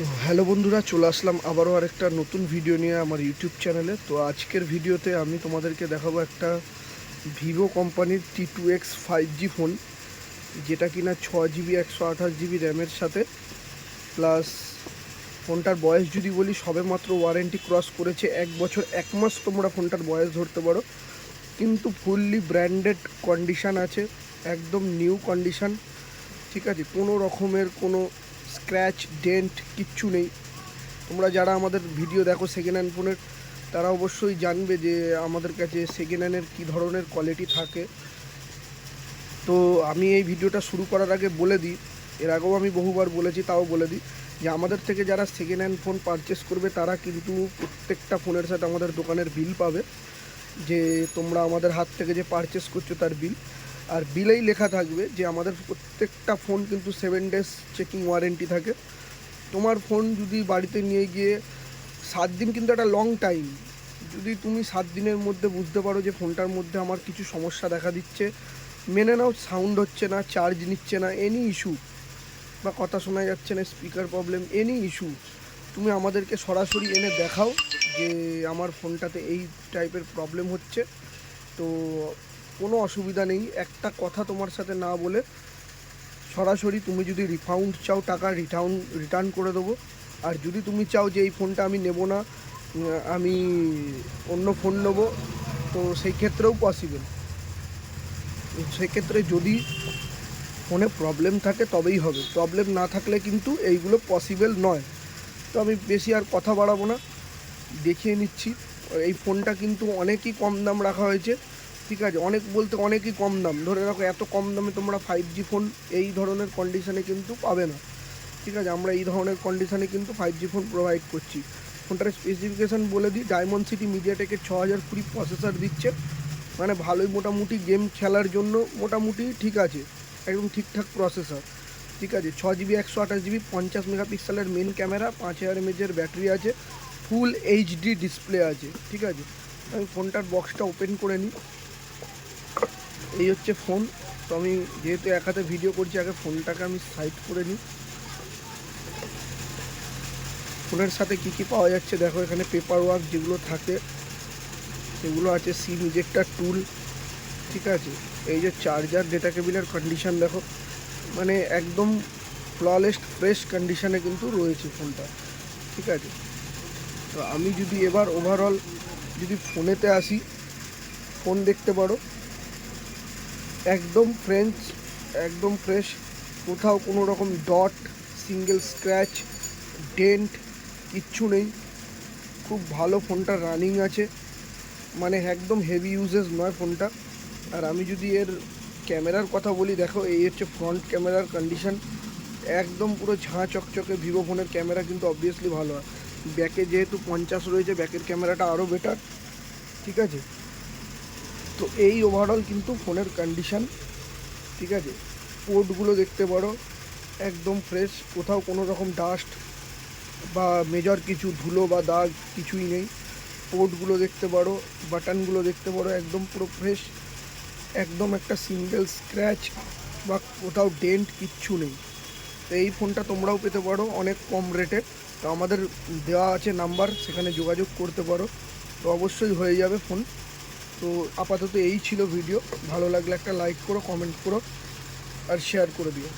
তো হ্যালো বন্ধুরা, চলে আসলাম আবারও আরেকটা নতুন ভিডিও নিয়ে আমার ইউটিউব চ্যানেলে তো আজকের ভিডিওতে আমি তোমাদেরকে দেখাবো একটা ভিভো কোম্পানির T two X five G phone যেটা কিনা ছ জিবি একশো আঠাশ জিবি র্যামের সাথে। প্লাস ফোনটার বয়স যদি বলি সবে মাত্র ওয়ারেন্টি ক্রস করেছে এক বছর, এক মাস তোমরা ফোনটার বয়স ধরতে পারো। কিন্তু ফুললি ব্র্যান্ডেড কন্ডিশান আছে, একদম নিউ কন্ডিশান ঠিক আছে, কোনো রকমের কোনো স্ক্র্যাচ, ডেন্ট, কিচ্ছু নেই। তোমরা যারা আমাদের ভিডিও দেখো সেকেন্ড হ্যান্ড ফোনের তারা অবশ্যই জানবে যে আমাদের কাছে সেকেন্ড হ্যান্ডের কী ধরনের কোয়ালিটি থাকে। তো আমি এই ভিডিওটা শুরু করার আগে বলে দিই, এর আগেও আমি বহুবার বলেছি, তাও বলে দিই যে আমাদের থেকে যারা সেকেন্ড হ্যান্ড ফোন পারচেস করবে, তারা কিন্তু প্রত্যেকটা ফোনের সাথে আমাদের দোকানের বিল পাবে। যে তোমরা আমাদের হাত থেকে যে পারচেস করছ তার বিল আর বিলেই লেখা থাকবে যে আমাদের প্রত্যেকটা ফোন কিন্তু সেভেন ডেজ চেকিং ওয়ারেন্টি থাকে। তোমার ফোন যদি বাড়িতে নিয়ে গিয়ে সাত দিন কিন্তু একটা লং টাইম যদি তুমি সাত দিনের মধ্যে বুঝতে পারো যে ফোনটার মধ্যে আমার কিছু সমস্যা দেখা দিচ্ছে, মেনে নাও সাউন্ড হচ্ছে না চার্জ নিচ্ছে না এনি ইস্যু বা কথা শোনা যাচ্ছে না স্পিকার প্রবলেম এনি ইস্যু তুমি আমাদেরকে সরাসরি এনে দেখাও যে আমার ফোনটাতে এই টাইপের প্রবলেম হচ্ছে। তো কোনো অসুবিধা নেই। একটা কথা তোমার সাথে না বলে সরাসরি তুমি যদি রিফাউন্ড চাও টাকা রিটার্ন রিটার্ন করে দেবো। আর যদি তুমি চাও যে এই ফোনটা আমি নেব না আমি অন্য ফোন নেব, তো সেই ক্ষেত্রেও পসিবল সেক্ষেত্রে যদি ফোনে প্রবলেম থাকে তবেই হবে। প্রবলেম না থাকলে কিন্তু এইগুলো পসিবল নয়। তো আমি বেশি আর কথা বাড়াবো না। দেখিয়ে নিচ্ছি। এই ফোনটা কিন্তু অনেকই কম দাম রাখা হয়েছে। ঠিক আছে, অনেক বলতে অনেকই কম দাম। ধরে রাখো, এত কম দামে তোমরা ফাইভ জি ফোন এই ধরনের কন্ডিশনে কিন্তু পাবে না। ঠিক আছে, আমরা এই ধরনের কন্ডিশনে কিন্তু ফাইভ জি ফোন প্রোভাইড করছি। ফোনটার স্পেসিফিকেশান বলে দিই ডায়মন্ড সিটি মিডিয়াটেকের ছ হাজার কুড়ি প্রসেসর দিচ্ছে। মানে ভালোই মোটামুটি গেম খেলার জন্য মোটামুটি ঠিক আছে, একদম ঠিকঠাক প্রসেসর ঠিক আছে ছ জিবি একশো আঠাশ জিবি পঞ্চাশ মেগাপিক্সেলের মেন ক্যামেরা পাঁচ হাজার এমএচের ব্যাটারি আছে ফুল এইচডি ডিসপ্লে আছে। ঠিক আছে, আমি ফোনটার বক্সটা ওপেন করে নিই। এই হচ্ছে ফোন। তো আমি যেহেতু এক হাতে ভিডিও করছি, আগে ফোনটাকে আমি সাইড করে নিই। ফোনের সাথে কি কি পাওয়া যাচ্ছে, দেখো এখানে পেপার ওয়ার্ক যেগুলো থাকে, সেগুলো আছে সিম ইজেক্টার টুল ঠিক আছে? এই যে চার্জার ডেটা কেবিলের কন্ডিশন দেখো। মানে একদম ফ্ললেস ফ্রেশ কন্ডিশানে কিন্তু রয়েছে ফোনটা, ঠিক আছে? তো আমি যদি এবার ওভারঅল যদি ফোনেতে আসি, ফোন দেখতে পারো। একদম ফ্রেঞ্চ একদম ফ্রেশ কোথাও কোনো রকম ডট সিঙ্গেল স্ক্র্যাচ ডেন্ট কিচ্ছু নেই। খুব ভালো ফোনটা রানিং আছে। মানে একদম হেভি ইউজেস নয় ফোনটা। আর আমি যদি এর ক্যামেরার কথা বলি, দেখো, এই হচ্ছে ফ্রন্ট ক্যামেরার কন্ডিশন একদম পুরো ঝাঁ চকচকে ভিভো ফোনের ক্যামেরা কিন্তু অবভিয়াসলি ভালো হয়। ব্যাকে যেহেতু পঞ্চাশ রয়েছে ব্যাকের ক্যামেরাটা আরও বেটার ঠিক আছে? তো এই ওভারঅল কিন্তু ফোনের কন্ডিশন ঠিক আছে? পোর্টগুলো দেখতে পারো, একদম ফ্রেশ কোথাও কোনো রকম ডাস্ট বা মেজর কিছু ধুলো বা দাগ কিছুই নেই। পোর্টগুলো দেখতে পারো বাটনগুলো দেখতে পারো, একদম পুরো ফ্রেশ একদম একটা সিঙ্গেল স্ক্র্যাচ বা কোথাও ডেন্ট কিচ্ছু নেই। তো এই ফোনটা তোমরাও পেতে পারো, অনেক কম রেটে তো আমাদের দেওয়া আছে নাম্বার সেখানে যোগাযোগ করতে পারো। তো অবশ্যই হয়ে যাবে ফোন তো আপাতত এই ছিল ভিডিও ভালো লাগলে একটা লাইক করো কমেন্ট করো, আর শেয়ার করে দিও।